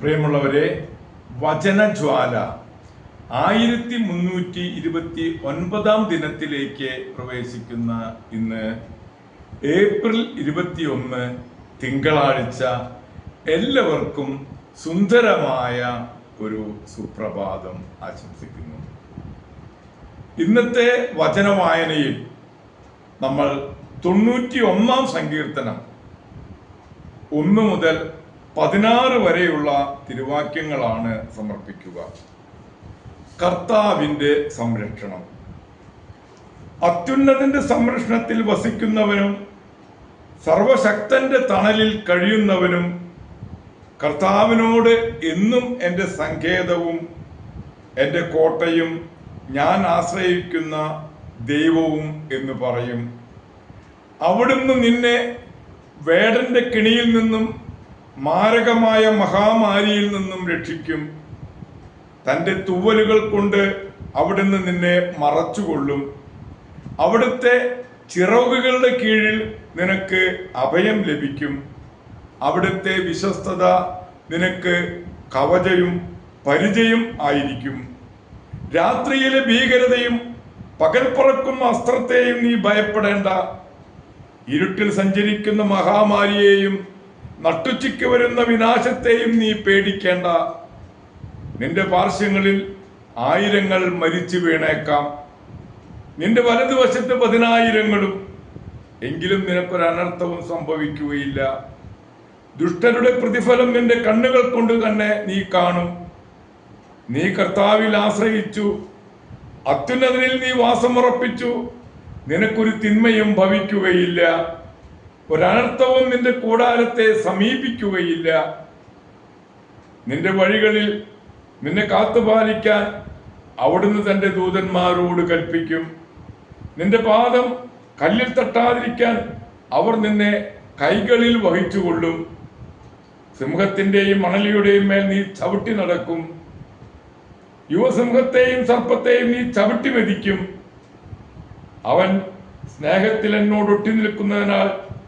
പ്രിയമുള്ളവരെ വചനജ്വാല. ആയിരത്തി മുന്നൂറ്റി ഇരുപത്തി ഒൻപതാം ദിനത്തിലേക്ക് പ്രവേശിക്കുന്ന ഇന്ന് ഏപ്രിൽ ഇരുപത്തിയൊന്ന് തിങ്കളാഴ്ച എല്ലാവർക്കും സുന്ദരമായ ഒരു സുപ്രഭാതം ആശംസിക്കുന്നു. ഇന്നത്തെ വചനവായനയിൽ നമ്മൾ തൊണ്ണൂറ്റി ഒന്നാം സങ്കീർത്തനം ഒന്ന് മുതൽ പതിനാറ് വരെയുള്ള തിരുവാക്യങ്ങളാണ് സമർപ്പിക്കുക. കർത്താവിന്റെ സംരക്ഷണം. അത്യുന്നതിന്റെ സംരക്ഷണത്തിൽ വസിക്കുന്നവനും സർവശക്തന്റെ തണലിൽ കഴിയുന്നവനും കർത്താവിനോട് എന്നും എന്റെ സങ്കേതവും എന്റെ കോട്ടയും ഞാൻ ആശ്രയിക്കുന്ന ദൈവവും എന്ന് പറയും. അവിടുന്ന് നിന്നെ വേടന്റെ കിണിയിൽ നിന്നും മാരകമായ മഹാമാരിയിൽ നിന്നും രക്ഷിക്കും. തന്റെ തൂവലുകൾ കൊണ്ട് അവിടുന്ന് നിന്നെ മറച്ചുകൊള്ളും. അവിടുത്തെ ചിറകുകളുടെ കീഴിൽ നിനക്ക് അഭയം ലഭിക്കും. അവിടുത്തെ വിശ്വസ്തത നിനക്ക് കവചയും പരിചയം ആയിരിക്കും. രാത്രിയിലെ ഭീകരതയും പകൽ പറക്കുന്ന അസ്ത്രത്തെയും നീ ഭയപ്പെടേണ്ട. ഇരുട്ടിൽ സഞ്ചരിക്കുന്ന മഹാമാരിയെയും നട്ടുച്ചയ്ക്ക് വരുന്ന വിനാശത്തെയും നീ പേടിക്കേണ്ട. നിന്റെ പാർശ്വങ്ങളിൽ ആയിരങ്ങൾ മരിച്ചു വീണേക്കാം. നിന്റെ വലതുവശത്ത് പതിനായിരങ്ങളും എങ്കിലും നിനക്കൊരു അനർത്ഥവും സംഭവിക്കുകയില്ല. ദുഷ്ടരുടെ പ്രതിഫലം നിന്റെ കണ്ണുകൾ കൊണ്ട് തന്നെ നീ കാണും. നീ കർത്താവിൽ ആശ്രയിച്ചു. അത്യുന്നതനിൽ നീ വാസമുറപ്പിച്ചു. നിനക്കൊരു തിന്മയും ഭവിക്കുകയില്ല. ഒരനർത്ഥവും നിന്റെ കൂടാരത്തെ സമീപിക്കുകയില്ല. നിന്റെ വഴികളിൽ നിന്നെ കാത്തുപാലിക്കാൻ അവിടുന്ന് തന്റെ ദൂതന്മാരോട് കൽപ്പിക്കും. നിന്റെ പാദം കല്ലിൽ തട്ടാതിരിക്കാൻ അവർ നിന്നെ കൈകളിൽ വഹിച്ചുകൊള്ളും. സിംഹത്തിന്റെയും മണലിയുടെയും മേൽ നീ ചവിട്ടി നടക്കും. യുവസിംഹത്തെയും സർപ്പത്തെയും നീ ചവിട്ടി മെതിക്കും. അവൻ സ്നേഹത്തിൽ എന്നോട് ഒട്ടി നിൽക്കുന്നതിനാൽ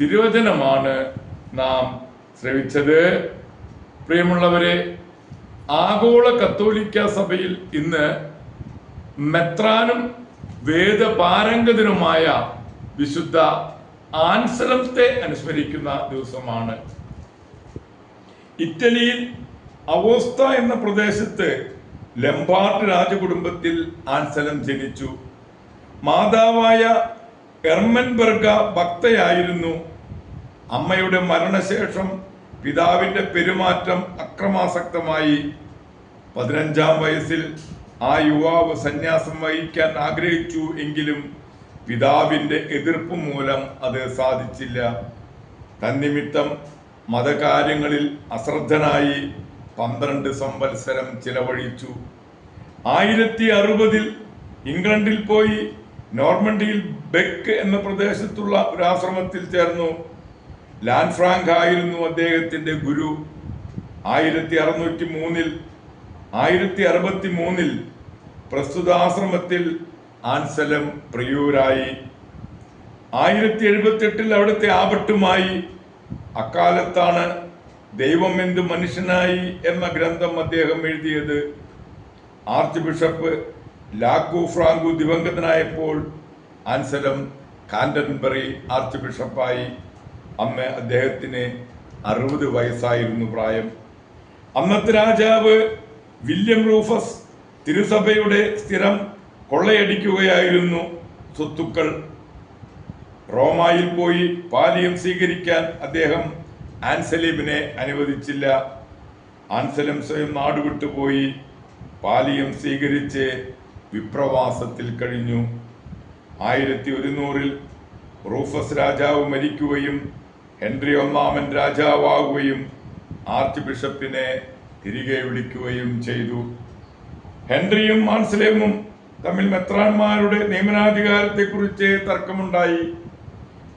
തിരുവചനമാണ് നാം ശ്രവിച്ചത്. പ്രിയമുള്ളവരെ ആഗോള കത്തോലിക്ക സഭയിൽ ഇന്ന് മെത്രാനും വേദപാരംഗതനുമായ വിശുദ്ധ ആൻസലത്തെ അനുസ്മരിക്കുന്ന ദിവസമാണ്. ഇറ്റലിയിൽ അവോസ്ത എന്ന പ്രദേശത്ത് ലംബാർഡ് രാജകുടുംബത്തിൽ ആൻസലം ജനിച്ചു. മാതാവായ എർമൻബർഗ ഭക്തയായിരുന്നു. അമ്മയുടെ മരണശേഷം പിതാവിന്റെ പെരുമാറ്റം അക്രമാസക്തമായി. പതിനഞ്ചാം വയസ്സിൽ ആ യുവാവ് സന്യാസം വഹിക്കാൻ ആഗ്രഹിച്ചു എങ്കിലും പിതാവിന്റെ എതിർപ്പ് മൂലം അത് സാധിച്ചില്ല. തന്നിമിത്തം മതകാര്യങ്ങളിൽ അശ്രദ്ധനായി പന്ത്രണ്ട് സംവത്സരം ചിലവഴിച്ചു. ആയിരത്തി അറുപതിൽ ഇംഗ്ലണ്ടിൽ പോയി നോർമണ്ടിയിൽ ബെക്ക് എന്ന പ്രദേശത്തുള്ള ഒരു ആശ്രമത്തിൽ ചേർന്നു. ലാൻ ഫ്രാങ്ക് ആയിരുന്നു അദ്ദേഹത്തിന്റെ ഗുരു. ആയിരത്തി അറുന്നൂറ്റി മൂന്നിൽ ആയിരത്തി അറുപത്തി മൂന്നിൽ പ്രസ്തുത ആശ്രമത്തിൽ ആൻസലം പ്രിയൂരായി. ആയിരത്തി എഴുപത്തി എട്ടിൽ അവിടുത്തെ ആപട്ടുമായി. അക്കാലത്താണ് ദൈവം എന്ത് മനുഷ്യനായി എന്ന ഗ്രന്ഥം അദ്ദേഹം എഴുതിയത്. ആർച്ച് ബിഷപ്പ് ലാക്കു ഫ്രാങ്കു ദിവംഗതനായപ്പോൾ ആൻസലം കാൻഡൻബറി ആർച്ച് ബിഷപ്പായി. അമ്മ അദ്ദേഹത്തിന് അറുപത് വയസ്സായിരുന്നു പ്രായം. അന്നത്തെ രാജാവ് വില്യം റൂഫസ് തിരുസഭയുടെ സ്ഥിരം കൊള്ളയടിക്കുകയായിരുന്നു. സ്വത്തുക്കൾ റോമായിൽ പോയി പാലിയം സ്വീകരിക്കാൻ അദ്ദേഹം ആൻസലീബിനെ അനുവദിച്ചില്ല. ആൻസലം സ്വയം നാടുവിട്ടുപോയി. പാലിയം സ്വീകരിച്ച് വിപ്രവാസത്തിൽ കഴിഞ്ഞു. ആയിരത്തി ഒരുന്നൂറിൽ റൂഫസ് രാജാവ് മരിക്കുകയും ഹെൻറി ഒന്നാമൻ രാജാവാകുകയും ആർച്ച് ബിഷപ്പിനെ തിരികെ വിളിക്കുകയും ചെയ്തു. ഹെൻറിയും മാൻസ്ലേമും തമ്മിൽ മെത്രാന്മാരുടെ നിയമനാധികാരത്തെക്കുറിച്ച് തർക്കമുണ്ടായി.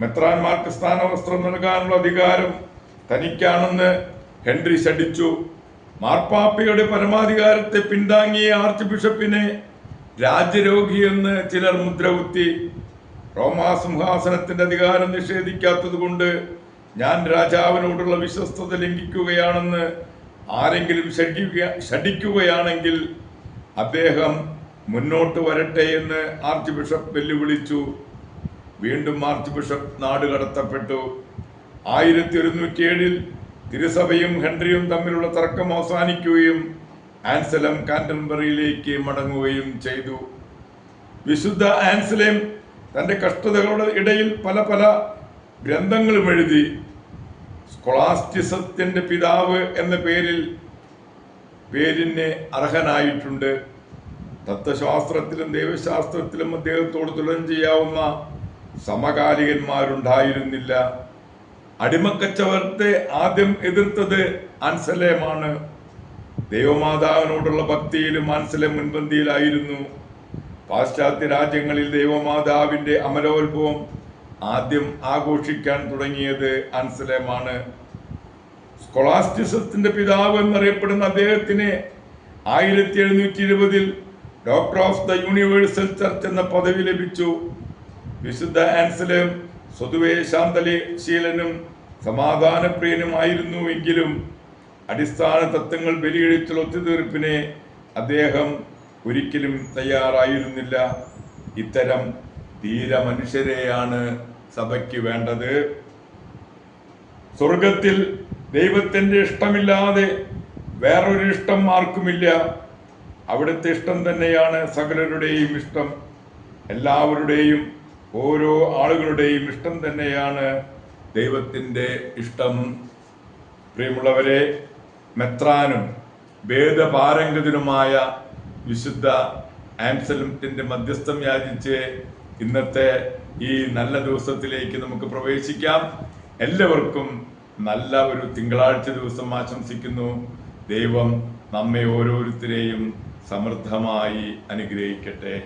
മെത്രാന്മാർക്ക് സ്ഥാനവസ്ത്രം നൽകാനുള്ള അധികാരം തനിക്കാണെന്ന് ഹെൻറി ശഠിച്ചു. മാർപ്പാപ്പയുടെ പരമാധികാരത്തെ പിന്താങ്ങിയ ആർച്ച് ബിഷപ്പിനെ രാജ്യരോഗിയെന്ന് ചിലർ മുദ്രകുത്തി റോമാ സിംഹാസനത്തിന്റെ അധികാരം നിഷേധിക്കാത്തതുകൊണ്ട് ഞാൻ രാജാവിനോടുള്ള വിശ്വസ്തത ലംഘിക്കുകയാണെന്ന് ആരെങ്കിലും ശഠിക്കുകയാണെങ്കിൽ അദ്ദേഹം മുന്നോട്ട് വരട്ടെ എന്ന് ആർച്ച് ബിഷപ്പ് വെല്ലുവിളിച്ചു. വീണ്ടും ആർച്ച് ബിഷപ്പ് നാട് കടത്തപ്പെട്ടു. ആയിരത്തി ഒരുന്നൂറ്റി ഏഴിൽ തിരുസഭയും ഹെൻറിയും തമ്മിലുള്ള തർക്കം അവസാനിക്കുകയും ആൻസലം കാന്റൻബറിയിലേക്ക് മടങ്ങുകയും ചെയ്തു. വിശുദ്ധ ആൻസലേം തന്റെ കഷ്ടതകളുടെ ഇടയിൽ പല പല ഗ്രന്ഥങ്ങളും എഴുതി സ്കൊളാസ്റ്റിസത്തിന്റെ പിതാവ് എന്ന പേരിൽ പേരിന് അർഹനായിട്ടുണ്ട്. തത്വശാസ്ത്രത്തിലും ദൈവശാസ്ത്രത്തിലും അദ്ദേഹത്തോട് തുടരം ചെയ്യാവുന്ന സമകാലികന്മാരുണ്ടായിരുന്നില്ല. അടിമക്കച്ചവർത്തെ ആദ്യം എതിർത്തത് അൻസലേമാണ് ദൈവമാതാവിനോടുള്ള ഭക്തിയിലും മനസ്സിലെ മുൻപന്തിയിലായിരുന്നു. പാശ്ചാത്യ രാജ്യങ്ങളിൽ ദൈവമാതാവിന്റെ അമലോത്ഭവം ആദ്യം ആഘോഷിക്കാൻ തുടങ്ങിയത് അൻസലേമാണ്. സ്കൊളാസ്റ്റിസത്തിന്റെ പിതാവ് എന്നറിയപ്പെടുന്ന അദ്ദേഹത്തിന് ആയിരത്തി എഴുന്നൂറ്റി ഇരുപതിൽ doctor of the universal church എന്ന പദവി ലഭിച്ചു. വിശുദ്ധ ആൻസലേം സ്വതുവേ ശാന്തലശീലനും സമാധാനപ്രിയനുമായിരുന്നു എങ്കിലും അടിസ്ഥാന തത്വങ്ങൾ ബലിയിടിച്ചുള്ള ഒത്തുതീർപ്പിനെ അദ്ദേഹം ഒരിക്കലും തയ്യാറായിരുന്നില്ല. ഇത്തരം ധീര മനുഷ്യരെയാണ് സഭയ്ക്ക് വേണ്ടത്. സ്വർഗത്തിൽ ദൈവത്തിന്റെ ഇഷ്ടമില്ലാതെ വേറൊരു ഇഷ്ടം ആർക്കുമില്ല. അവിടുത്തെ ഇഷ്ടം തന്നെയാണ് സകലരുടെയും ഇഷ്ടം. എല്ലാവരുടെയും ഓരോ ആളുകളുടെയും ഇഷ്ടം തന്നെയാണ് ദൈവത്തിന്റെ ഇഷ്ടം. പ്രിയമുള്ളവരെ മെത്രാനും വേദപാരംഗതനുമായ വിശുദ്ധ ആൻസലത്തിന്റെ മധ്യസ്ഥം യാചിച്ച് ഇന്നത്തെ ഈ നല്ല ദിവസത്തിലേക്ക് നമുക്ക് പ്രവേശിക്കാം. എല്ലാവർക്കും നല്ല ഒരു തിങ്കളാഴ്ച ദിവസം ആശംസിക്കുന്നു. ദൈവം നമ്മെ ഓരോരുത്തരെയും സമൃദ്ധമായി അനുഗ്രഹിക്കട്ടെ.